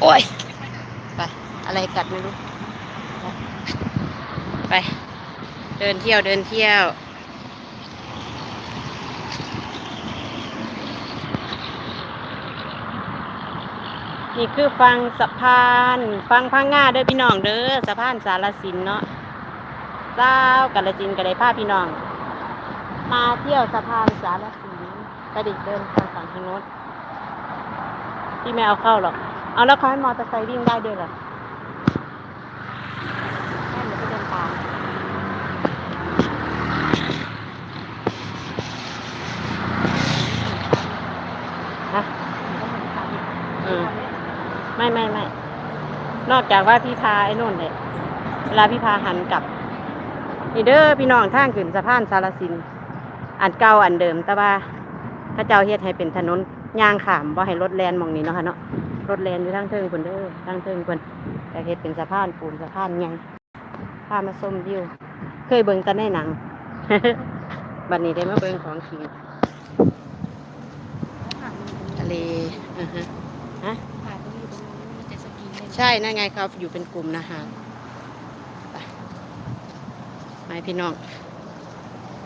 โอ้ย ไปอะไรกัดไม่รู้ ไป เดินเที่ยวเดินเที่ยว นี่คือฟังสะพาน ฟังพังงาเด้อพี่น้องเด้อสะพานสารสินเนาะเศร้ากาลสินก็ได้พาพี่น้อง มาเที่ยวสะพานสารสินกระดิกเดินทางฝั่งทางโน้นพี่ไม่เอาเข้าหรอก เอาแล้วเขาให้มอเตอร์ไซค์วิ่งได้ด้วยเหรอแม่หนูก็เดินตามฮะอืมไม่ไม่ไม่ นอกจากว่าพี่พาไอ้นู่นเลยเวลาพี่พาหันกลับนี่เด้อพี่น้องทางขึ้นสะพานสารสิน อันเก่าอันเดิม แต่ว่าพระเจ้าเฮ็ดให้เป็นถนนย่างขามบ่ให้รถแลนมองนี้เนาะค่ะเนาะ รถแลนอยู่ทางเทิงคนเด้อทางเทิงคนแต่เฮ็ดเป็นสะพานปูนสะพานใหญ่พามาชมวิว เคยเบิ่งแต่ในหนัง บัดนี้ได้มาเบิ่งของจริงทะเลอือฮะฮะผ่านตรงนี้ตรงนี้มีเจ็ตสกีเล่นใช่นั่นไงครับอยู่เป็นกลุ่มนะคะไปมาพี่น้อง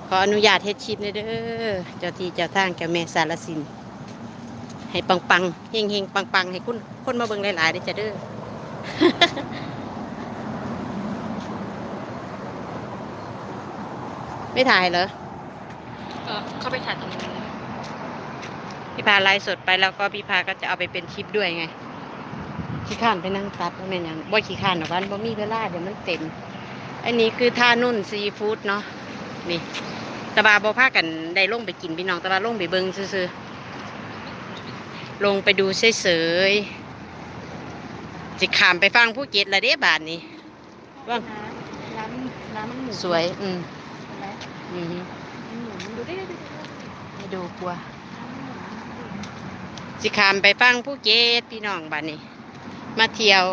ขออนุญาตเฮ็ดคลิปหนอยเด้อ เจ้าที่เจ้าทางเจ้าแม่สารสิน ให้ปังปังๆเฮงเฮงปังปังๆให้คุณคนมาเบิ่งหลายๆเด้อจ้ะเด้อไม่ถ่ายเหรอเออเข้าไปถ่ายตรงนี้พี่พาไลฟ์สดไปแล้วก็พี่พาก็จะเอาไปเป็นคลิปด้วยไง ขี้ข้านไปนั่งตัดว่าแม่นหยังบ่ขี้ข้านหรอกวันบ่มีเวลาเดี๋ยวมันเต็ม อันนี้คือท่านุ่นซีฟู้ดเนาะนี่แตะบาบ่พากันได้ลงไปกินพี่น้องแตะบาลงไปเบิ่งซื่อๆ ลงไปดูเฉยๆจิขามไปฟังผู้เก็ตละเด้บาทนี้ว่างน้ำน้ำมันหมุนสวย อืมเห็นไหมอือฮึมันหมุนดูได้ได้ได้ให้ดูกลัวสิขามไปฟังผู้เก็ตพี่น้องบ้านนี้ มาเที่ยว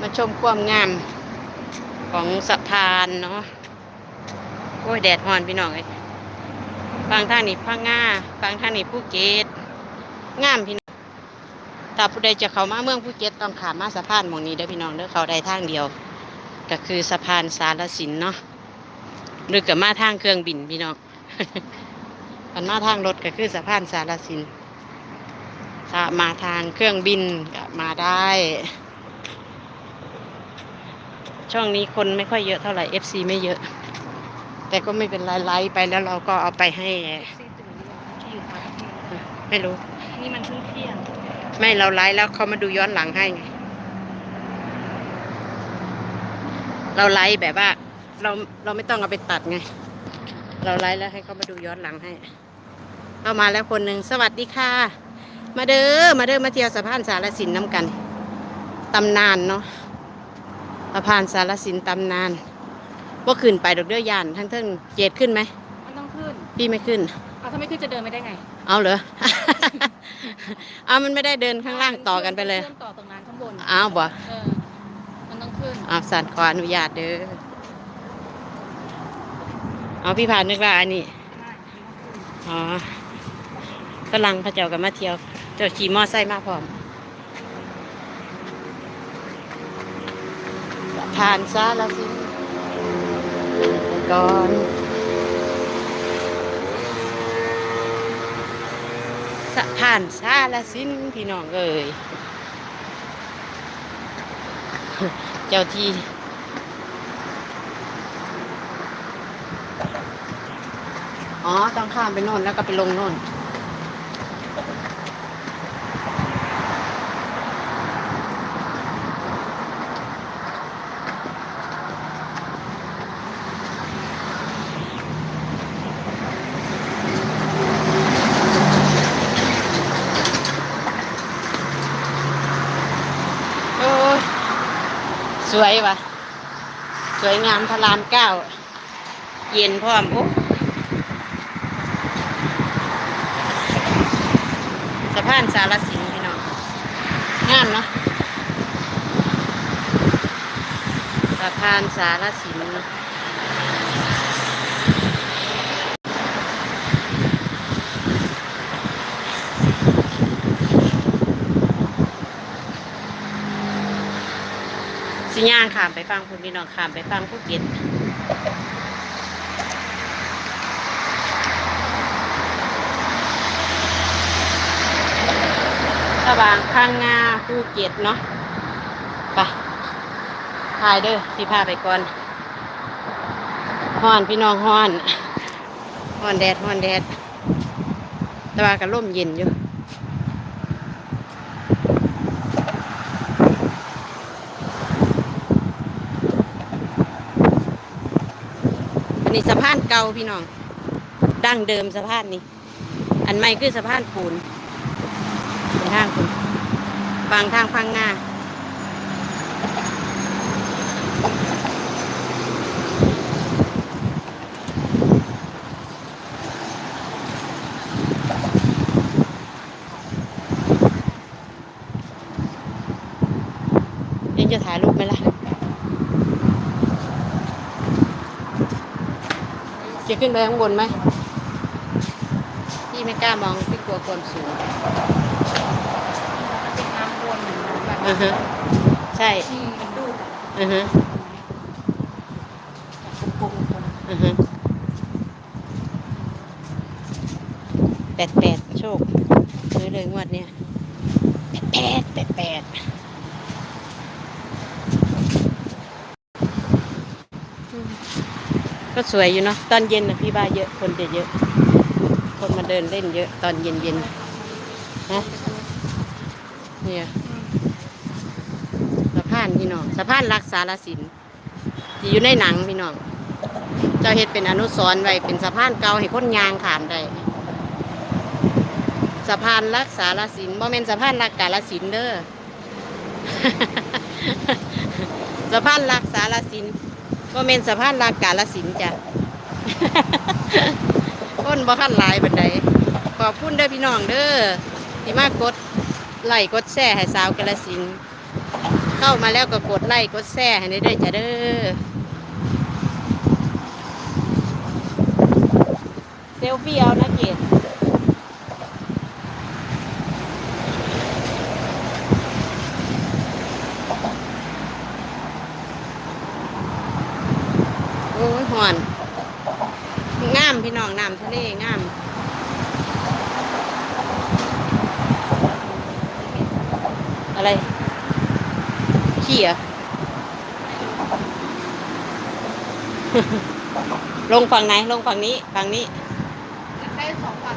มาชมความงามของสะพานเนาะโอ้ยแดดฮ้อนพี่น้องเอ้ยฟังทางนี้พังงาฟังทางนี้ผู้เก็ต งามพี่น้องถ้าผู้ใดจะเข้ามาเมืองภูเก็ตต้องขามมาสะพานหมองนี้เด้อพี่น้องเด้อเขาได้ทางเดียว ก็คือสะพานสารสินเนาะหรือกับมาทางเครื่องบินพี่น้องมันมาทางรถก็คือสะพานสารสินถ้ามาทางเครื่องบินก็มาได้ ช่องนี้คนไม่ค่อยเยอะเท่าไหร่ FC ไม่เยอะ แต่ก็ไม่เป็นไรไลฟ์ไปแล้วเราก็เอาไปให้ซีตึงนี่ที่อยู่ทางที่ไม่รู้ นี่มันเพิ่งเที่ยงไม่เราไลฟ์แล้วเขามาดูย้อนหลังให้ไงเราไลฟ์แบบว่า เราเราไม่ต้องเอาไปตัดไง เราไลฟ์แล้วให้เขามาดูย้อนหลังให้เข้ามาแล้วคนหนึ่งสวัสดีค่ะ มาเด้อมาเด้อมาเที่ยวสะพานสารสินน้ำกันตำนานเนาะสะพานสารสินตำนานว่าขึ้นไปดอกเด้อยานทั้งเทิงเจดขึ้นไหมมันต้องขึ้น พี่ไม่ขึ้น เอาถ้าไม่ขึ้นจะเดินไม่ได้ไงเอาเหรอ เอามันไม่ได้เดินข้างล่างต่อกันไปเลยชื่อมต่อตรงนั้นข้างบนอ้าวบ่เออมันต้องขึ้นอาสันขออนุญาตเด้อเอาพี่พานนึกว่าอันนี้อ๋อฝรั่งพระเจ้ากับมาเที่ยว เจ้าขี่มอไซค์มาพร้อมสะพานซาลาสินก่อน ผ่านซาลาสินพี่น้องเอ้ยเจ้าที่อ๋อต้องข้ามไปโน่นแล้วก็ไปลงโน่น โอ้ย ส วยวะสวยงามพระรามเก้า เย็นพร้อมโอ้สะพานสารสินพี่น้องงามเนาะสะพานสารสิน สิย่างขามไปฟังคุณพี่น้องขามไปฟังภูเก็ตระหว่างพังงาภูเก็ตเนาะไปถ่ายเด้อพี่พาไปก่อนฮ้อนพี่น้องฮ้อนฮ้อนแดดฮ้อนแดด แต่ว่าก็ร่มเย็นอยู่ อันนี้ สะพานเก่าพี่น้องดั้งเดิมสะพานนี้อันใหม่คือสะพานปูนเป็นทางคุณบางทางพังงายังจะถ่ายรูปไหมล่ะ จะขึ้นไปข้างบนไหมพี่ไม่กล้ามองพี่กลัวความสูงเป็นน้ำวนเหมือนน้ำแบบอือฮะใช่ที่มันดูดอือฮะแบบกลมๆอือฮะแปดแปดโชคซื้อเลยงวดเนี้ยแปดแปดแปดอืมก็ สวยอยู่เนาะตอนเย็นนะพี่บ้าเยอะคนจะเยอะ คนมาเดินเล่นเยอะ ตอนเย็นเย็นๆฮะเนี่ยสะพานพี่น้องสะพานรักษาลสินที่อยู่ในหนังพี่น้องเจ้าเฮ็ดเป็นอนุสรณ์ไว้เป็นสะพานเก่าให้คนยางขามได้สะพานรักษาลสินบ่แม่นสะพานรักกาลสินเด้อสะพานรักษาลสินบ่ แม่นสะพานรักกาลสินจ้ะคนบ่คันหลายบันไดขอบคุณเด้อพี่น้องเด้อที่มากดไลค์กดแชร์ให้สาวกาลสินเข้ามาแล้วก็กดไลค์กดแชร์ให้ได้เด้อจ้ะเด้อเซลฟี่เอานะเกดโอ้ยหอน งามพี่น้องน้ำทะ เลงามอะไรขี้เหรอลงฝั่งไหน ลงฝั่งนี้ ฝั่งนี้ใช้สองฝั่ง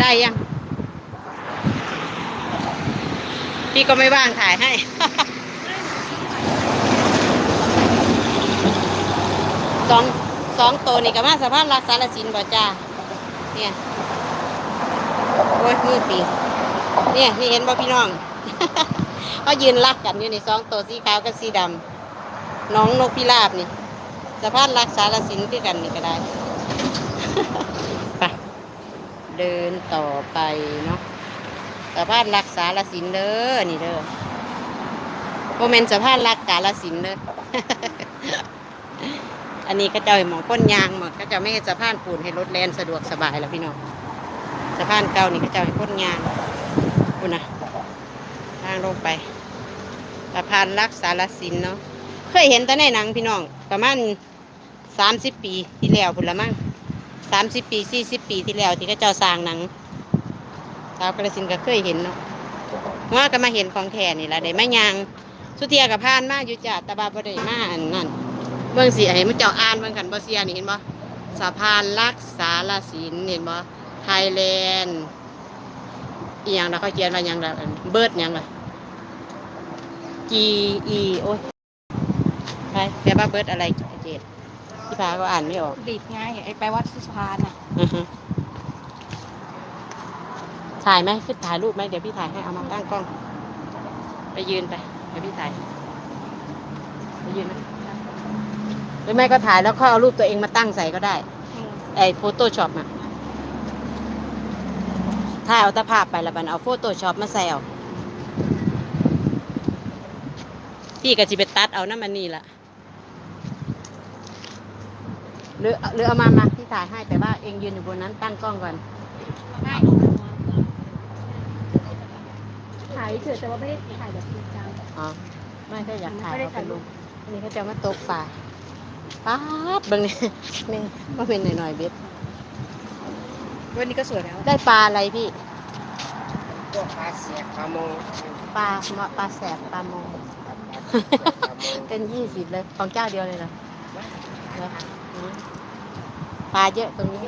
ได้ยัง พี่ก็ไม่ว่างถ่ายให้ องสองตัวนี่ก็มาสะพานรักสารสินบ่จ้าเนี่ยโอ้ยมือปีเนี่ยนี่เห็นบ่พี่น้องเขายืนรักกันอยู่ในสองตัวสีขาวกับสีดำน้องนกพิราบนี่สะพานรักสารสินคือกันนี่ก็ได้ไปเดินต่อไปเนาะสะพานรักษาลสินเด้อนี่เด้อโมเมนสะพานรักกาลสินเด้อ อันนี้ก็จ้าให้หมองก้นยางหมองก็จ้าไม่สะพานปูนให้รถแล่นสะดวกสบายแล้วพี่น้องสะพานเก่านี่ก็จ้าให้ก้นยางคุณนะทางลงไปสะพานรักษาลสินเนาะเคยเห็นแต่ในหนังพี่น้องประมาณสามสิบปีที่แล้วพุ่นละมั้งสามสิบปีสี่สิบปีที่แล้วที่เขาเจ้าสร้างหนังสาวกระสินก็เคยเห็นเนาะว่าก็มาเห็นของแท้นี่แหละได้ไมายางสุเทียกับพานมาอยู่จ้ะตาบาบได้มาอันนั่น เบิ่งสิให้มันเจ้าอ่านเบิ่งกันบ่เสียนี่เห็นบ่สะพานรักษาลสินเห็นบ่ไทยแลนด์อีหยังล่ะเขาเขียนว่าหยังล่ะอันเบิดหยังล่ะ G E โอ้ยไปแปลว่าเบิดอะไรเจดพี่พาก็อ่านไม่ออกดีดไงไอ้แปลว่าสะพานอะอือฮึถ่ายไหมขึ้นถ่ายรูปไหมเดี๋ยวพี่ถ่ายให้เอามาตั้งกล้อง ไปยืนไปเดี๋ยวพี่ถ่ายไปยืนนะ หรือไม่ก็ถ่ายแล้วค่อยเอารูปตัวเองมาตั้งใส่ก็ได้อืมไอ้โฟโต้ช็อปอะถ่ายเอาแตะภาพไปแล้วบันเอาโฟโต้ช็อปมาใส่เอาพี่ก็จิไปตัดเอาน้ำมันนี่ละหรือหรือเอามามาพี่ถ่ายให้แต่ว่าเองยืนอยู่บนนั้นตั้งกล้องก่อนได้ายเฉยแต่ว่าไม่ได้ถ่ายแบบจริงจังอ๋อ ไม่ก็อยากถ่ายไม่ได้เอาไปถ่ายรูลงปอันนี้เขาจะมาตกปลา ป๊าดเบางนี่นี่ก็เป็นหน่อยๆเบ็ดวันนี้ก็สวยแล้วได้ปลาอะไรพี่ พวกปลาเสียบปลาโมงปลาปลาแสบปลาโมงปลาเสียบปลาโมง เป็นยี่สิบเลยของเจ้าเดียวเลยเหรอเหรออืมปลาเยอะตรงนี้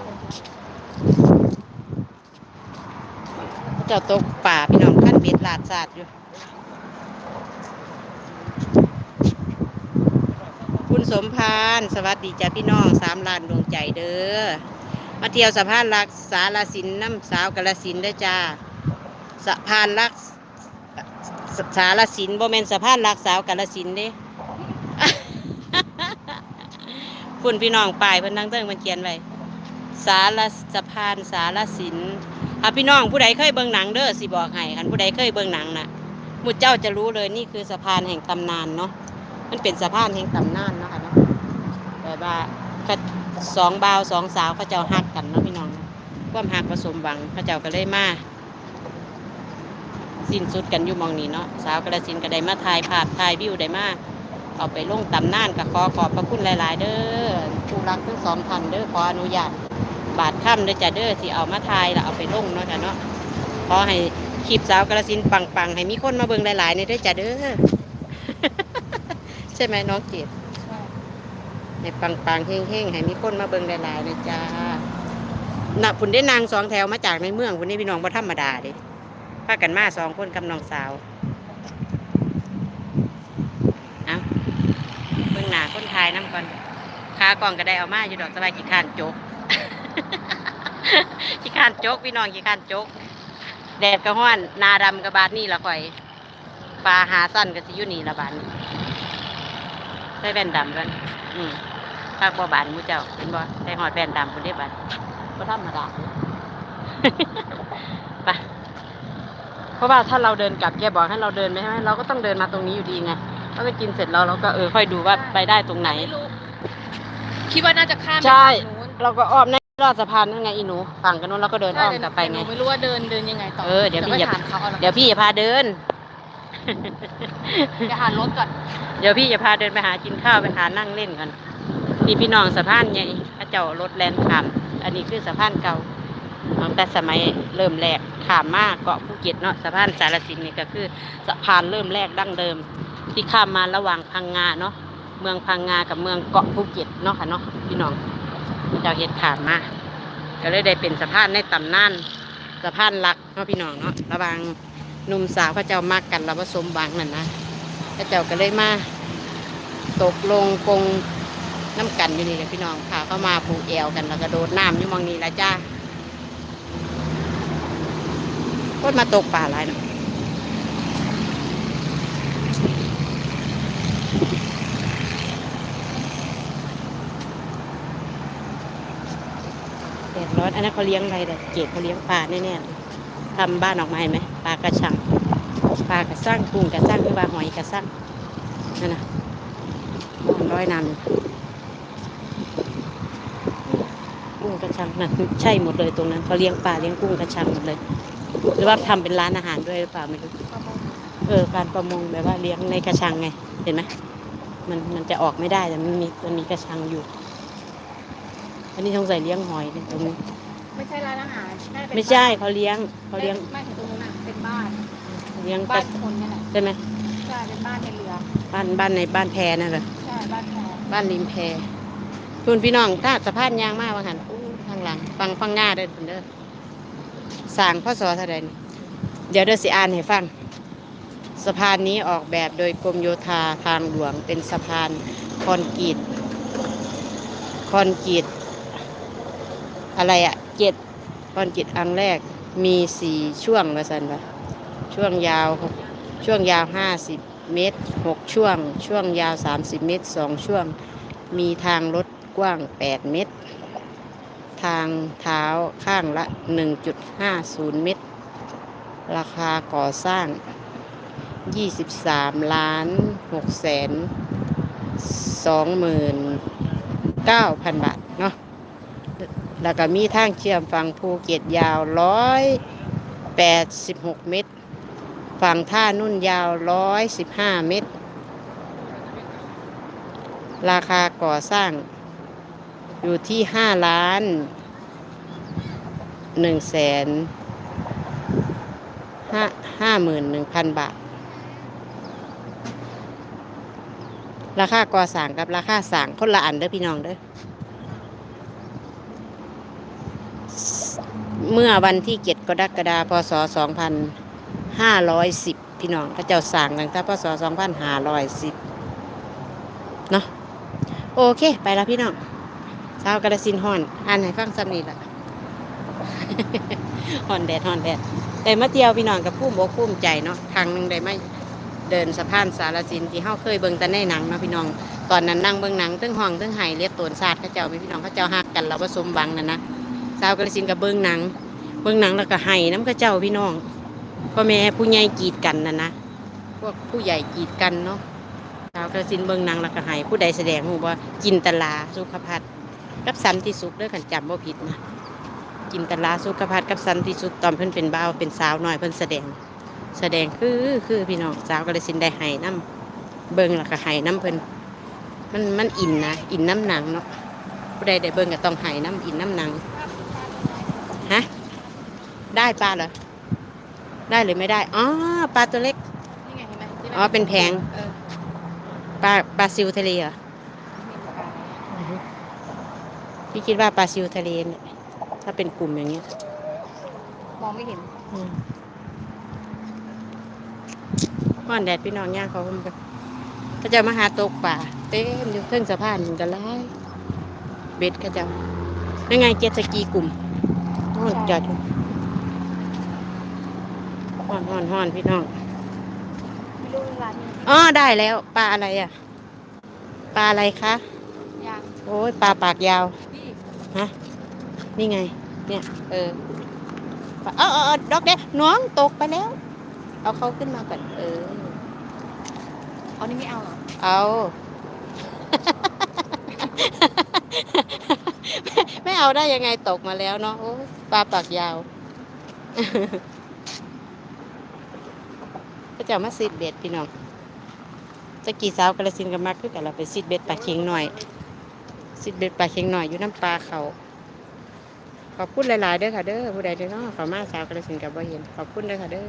เจ้าตกป่าพี่น้องขั้นเบ็ดลาดสาดอยู่ คุณ สมพานสวัสดีจ้าพี่น้องสามล้านดวงใจเด้อมาเที่ยวสะพานรักสารสินน้ำสาวกาลสินธุ์เด้จ้าสะพานรักสารสินบ่แมนสะพานรักสาวกาลสินเด้คุณพี่น้องปลายเพิ่นนั่งเติ้งมันเขียนไว้สารสะพานสารสินถ้าพี่น้องผู้ใดเคยเบิ่งหนังเด้อสิบอกให้คันผู้ใดเคยเบิ่งหนังน่ะมุดเจ้าจะรู้เลยนี่คือสะพานแห่งตำนานเนาะมันเป็นสะพานแห่งตำนานนะค่ะเนาะ แบบว่าก็สองบ่าวสองสาวเขาเจ้าฮักกันเนาะพี่น้องความฮักผสมหวังเขาเจ้าก็เลยมาสิ้นสุดกันอยู่มองนี้เนาะสาวกระสินก็ได้มาถ่ายภาพถ่ายวิวได้มาเอาไปลงตำนานกับขอขอบพระคุณหลาย ๆ เด้อผู้รักทั้งสองท่านเด้อขออนุญาตบาทค่ำเด้อจ้ะเด้อที่เอามาทายแล้วเอาไปลงเนาะจ้ะเนาะขอให้คลิปสาวกระสินปัง ๆ ให้มีคนมาเบิ่งหลายๆในเด้อจ้ะเด้อใช่ไหมน้องเกด ให้ปังๆเฮงๆให้มีคนมาเบิ่งหลายๆนะจ้าน่ะพุ่นได้นางสองแถวมาจากในเมืองพุ่นนี้พี่น้องบ่ธรรมดาเด้พากันมาสองคนกับน้องสาวเอาเบิ่งหน้าคนไทยน้ำก่อนขากล่องก็ได้เอามาอยู่ดอกสบายกี่ขานโจกกี่ขานโจกพี่น้องกี่ขานโจกแดดกระห้อนนาดำกระบาดนี่ละข่อยปลาหาสั้นก็สิอยู่นี่ละบานใส่แว่นดำกันอืม ภาคบ่บานหมูเจ้าเห็นบ่ใส่หอดแว่นดำคนได้บานบ่ธรรมดาไปเพราะว่าถ้าเราเดินกลับแกบอกให้เราเดินไปใช่ไหมเราก็ต้องเดินมาตรงนี้อยู่ดีไงถ้าไปกินเสร็จแล้วเราก็เออค่อยดูว่าไปได้ตรงไหนไม่รู้คิดว่าน่าจะข้ามไปใช่ฝั่งนู้นเราก็อ้อมในรอดสะพานนั่นไงอีหนูฝั่งกันนู้นเราก็เดินอ้อมกลับไปไง แต่หนูไม่รู้ว่าเดินเดินยังไงต่อเออเดี๋ยวพี่ไปอย่าถามเขาเอาละเดี๋ยวพี่จะพาเดิน เดี๋ยวหารถก่อน เดี๋ยวพี่จะพาเดินไปหากินข้าวไปหานั่งเล่นกัน นี่พี่น้องสะพานใหญ่พระเจ้ารถแลนขาม อันนี้คือสะพานเก่าตั้งแต่สมัยเริ่มแรกขามมาเกาะภูเก็ตเนาะสะพานสารสินนี่ก็คือสะพานเริ่มแรกดั้งเดิม ที่ข้ามมาระหว่างพังงาเนาะเมืองพังงากับเมืองเกาะภูเก็ตเนาะค่ะเนาะพี่น้องเจ้าเห็ดขามมาก็เลยได้เป็นสะพานในตำนานสะพานหลักเนาะพี่น้องเนาะระหว่างหนุ่มสาวพระเจ้ามักกันแล้วผสมหวังนั่นนะพระเจ้าก็เลยมาตกลงปรง น้ำกันอยู่นี่แหละพี่น้องพาเข้ามาผูกแอวกันแล้วก็โดดน้ำอยู่มองนี้ละจ้าคนมาตกป่าหลายนะแดดร้อนอันนั้นเขาเลี้ยงอะไรเด็เกดเขาเลี้ยงปลาแน่ๆทำบ้านออกมาไหมปลากระชังปลากระสร้างกุ้งกระสร้างหรือว่าหอยกระสร้างนั่นนะร้อยน้ำอยู่ กุ้งกระชังนั่นใช่หมดเลยตรงนั้นเขาเลี้ยงปลาเลี้ยงกุ้งกระชังหมดเลย หรือว่าทำเป็นร้านอาหารด้วยหรือเปล่าไม่รู้เออการประมงแบบว่าเลี้ยงในกระชังไง เห็นไหมมันมันจะออกไม่ได้แต่มันมีมันมีกระชังอยู่ อันนี้สงสัยเลี้ยงหอยเนี่ยตรงนี้ไม่ใช่ร้านอาหารน่าจะเป็นไม่ใช่เขาเลี้ยงเขาเลี้ยงไม่ถึงตรงนู้นน่ะเป็นบ้านเลี้ยงบ้านคนนี่แหละใช่ไหมใช่เป็นบ้านในเรือบ้านบ้านในบ้านแพนั่นเหรอใช่บ้านแพรบ้านริมแพคุณพี่น้องถ้าสะพานยางมากว่าหันอู้ทาง หลังฟังฟังหน้าเด้อคุณเด้อสร้างพ่อสอเท่าใดนี่เดี๋ยวเด้อสิอ่านให้ฟังสะพานนี้ออกแบบโดยกรมโยธาทางหลวงเป็นสะพานคอนกรีตคอนกรีตอะไรอะเจ็ดคอนกรีตอังแรกมีสี่ช่วงว่าสันวะช่วงยาวหกช่วงยาวห้าสิบเมตรหกช่วง ช่วงยาวสามสิบเมตรสองช่วง มีทางรถกว้างแปดเมตร ทางเท้าข้างละหนึ่งจุดห้าศูนย์เมตร ราคาก่อสร้างยี่สิบสามล้านหกแสนสองหมื่นเก้าพันบาท เนาะแล้วก็มีทางเชื่อมฝั่งภูเก็ตยาวร้อยแปดสิบหกเมตร ฝั่งท่านุ่นยาวร้อยสิบห้าเมตร ราคาก่อสร้างอยู่ที่ห้าล้าน หนึ่งแสนห้าห้าหมื่นหนึ่งพันบาท ราคาก่อสร้างกับราคาสร้างคนละอันเด้อพี่น้องเด้อเมื่อวันที่เจ็ดกรกฎาคมพศสองพันห้าร้อยสิบพี่น้องพระเจ้าสร้างตั้งแต่พศสองพันห้าร้อยสิบเนาะโอเค ไปแล้วพี่น้องชาวกระสินห่อน อ่านให้ฟังซ้ำนี่ละ ห่อนแดดห่อนแดดได้มาเที่ยวพี่น้องกับผู้บกภูมิใจเนาะครั้งหนึ่งได้ไมาเดินสะพานสารสินที่เฮาเคยเบิ่งแต่ในหนังเนาะพี่น้อง ตอนนั้นนั่งเบิ่งหนังตึ้งห้องตึ้งไห้เรียกตนศาสตร์เขาเจ้าพี่น้องเขาเจ้าฮักกันเราผสมบังนั่นนะสาวกระสินกับเบิ่งหนัง เบิ่งหนังแล้วก็ไห้น้ำเขาเจ้าพี่น้องพ่อแม่ผู้ใหญ่กีดกันนะนะพวกผู้ใหญ่กีดกันเนาะสาวกระสินเบิ่งหนังแล้วก็ไห้ผู้ใดแสดงหูว่าจินตลาสุขภัทรกับสันติสุขเด้อกันจำบ่าผิดนะ จินตลาสุขภัทรกับสันติสุขตอนเพิ่นเป็นบ่าวเป็นสาวน้อยเพิ่นแสดง แสดงคือคือพี่น้องสาวกระสินได้ไห้น้ำเบิ่งแล้วก็ไห้น้ำเพิ่นมันมันอินนะอินน้ำหนังเนาะผู้ใดได้เบิ่งก็ต้องไห้น้ำอินน้ำหนังฮะได้ปลาเหรอได้หรือไม่ได้อ๋อปลาตัวเล็กนี่ไงเห็นไหมที่อ๋อเป็นแผงเออปลาปลาซิวทะเลเหรอพี่คิดว่าปลาซิวทะเลเนี่ย ถ้าเป็นกลุ่มอย่างเงี้ยมองไม่เห็นอืมห้อนแดดพี่น้องย่างเขาคนกันเขาจะมาหาตกป่า เต็มอยู่เทิงสะพานกันไล่เบ็ดเขาจะยังไงเจ็ตสกีกลุ่มห้อนจอดอยู่ห้อนห้อนห้อนพี่น้องไม่รู้ร้านนี้อ๋อได้แล้วปลาอะไรอะปลาอะไรคะยังโอ้ยปลาปากยาวพี่ฮะ นี่ไง เนี่ย เออปลาเออเออเออดอกเด็กน้องตกไปแล้ว เอาเขาขึ้นมาก่อน เออ เอานี่ไม่เอาเหรอ เอาไม่ไม่เอาได้ยังไงตกมาแล้วเนาะโอ้ยปลาปากยาวก็จะเอามาซีดเบ็ดพี่น้องตะกี้สาวกระสินกับมากคือกันเราไปซีดเบ็ดปลาเค็งหน่อยซีดเบ็ดปลาเค็งหน่อยอยู่น้ำปลาเขา ขอบคุณหลาย ๆ เด้อค่ะเด้อผู้ใดเด้อเนาะขอมาสาวกระสินกับบ่เห็น ขอบคุณเด้อค่ะเด้อ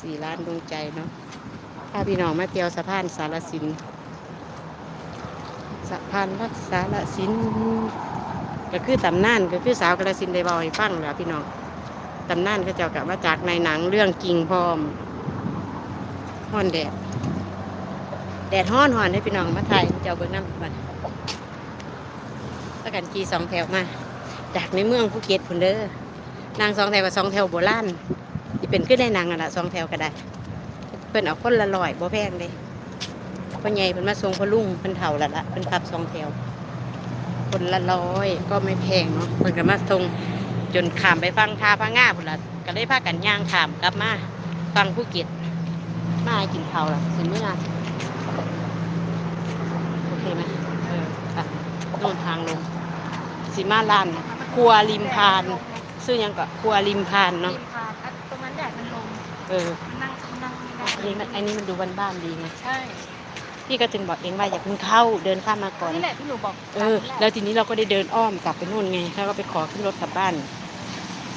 สี่ล้านดวงใจเนาะพาพี่น้องมาเที่ยวสะพานสารสินสะพานรักสารสินก็คือตำนานก็คือสาวกระสินได้บอกให้ฟังแล้วพี่น้องตำนานก็เจ้ากับมาจากในหนังเรื่องกิงพร้อมฮ้อนแดดแดดฮ้อนฮ้อนให้พี่น้องมาถ่ายเจ้าเบิ้งน้ำมันแล้วกันขี่สองแถวมา จากในเมืองภูเก็ตพุ่นเด้อนางสองแถวกับสองแถวโบราณที่เป็นขึ้นในหนังอะละสองแถวก็ได้เพิ่นเอาคนละร้อยบ่แพงเด้พ่อใหญ่เพิ่นมาส่งพ่อลุงเพิ่นเฒ่าล้วล่ะเพิ่นขับสองแถว คนละร้อยก็ไม่แพงเนาะเพิ่นก็มาส่งจนขามไปฟังทาพะง่าพุ่นละก็เลยพากันย่างขามกลับมาฟังภูเก็ตมาให้กินข้าละสิมื้อโอเคไหมเออไปโน่นทางลงสิมาลาน ครัวริมพานซื้อหยังก็ครัวริมพานเนาะริมทางอะตรงนั้นแดดมันลงเออมันนั่งนั่งไม่ได้อันนี้มันอันนี้มันดูบ้านๆดีไงใช่พี่ก็ถึงบอกเองว่าอย่าเพิ่งเข้าเดินข้ามมาก่อน นี่แหละที่หนูบอกเออ แล้วทีนี้เราก็ได้เดินอ้อมกลับไปนู่นไงแล้วก็ไปขอขึ้นรถกลับบ้าน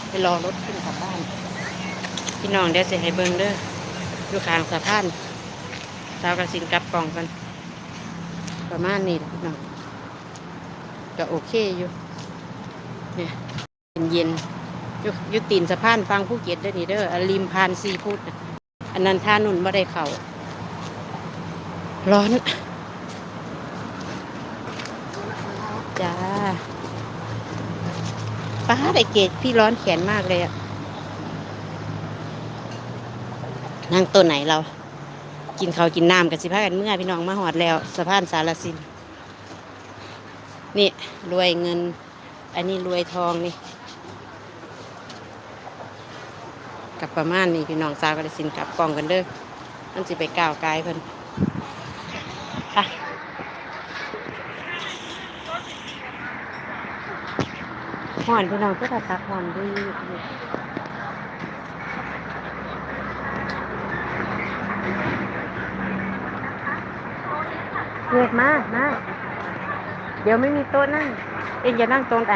ไปรอรถขึ้นกลับบ้าน พี่น้องเดี๋ยวเสียให้เบิ้งเด้ออยู่ข้างสะพานสาวกระสินกลับกล่องกัน ประมาณนี้แหละพี่น้องก็โอเคอยู่ เนี่ยเย็นๆยู่อยู่ตีนสะพานฟังผู้เกียรติเด้อนี่เด้ออันริมพานซีฟู้ดอันนั้นท่านุ่นไม่ได้เข่าร้อน จ้าป้าไอเกดพี่ร้อนแขนมากเลยอะนั่งตัวไหนเรา กินข้าวกินน้ำกันสิพากันเมื่อพี่น้องมาหอดแล้วสะพานสารสิน นี่รวยเงิน อันนี้รวยทองนี่กับประมาณนี้พี่น้องสาวกระสินกลับกล่องกันเด้อมันจะไปก้าวไกลเพิ่นค่ะหอนพี่น้องก็ตัดตักหอนด้วยเรียกมามาเดี๋ยวไม่มีโต๊ะนั่ง เองจะนั่งตรงไหน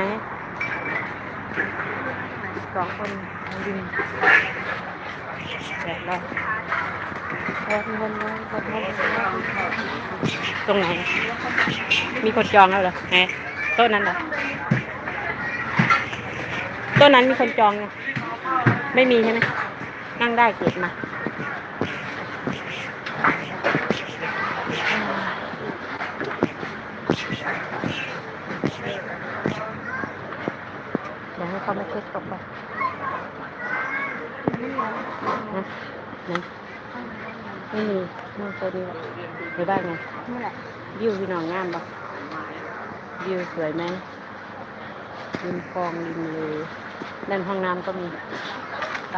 สองคนดินแดดร้อนแดดร้อนร้อนร้นร้อนร้อนตรงไหน มีคนจองแล้วเหรอไหนโต๊ะนั้นเหรอโต๊ะนั้นมีคนจองไงไม่มีใช่ไหมนั่งได้เก็บมา เดี๋ยวให้เขามาเช็ดตกไปนะนะไม่มีนู่นตัวเดียวหรือบ้านไงนี่แหละวิวพี่น้องงามปะวิวสวยไหมริมคลองริมเลยด้านห้องน้ำก็มีอ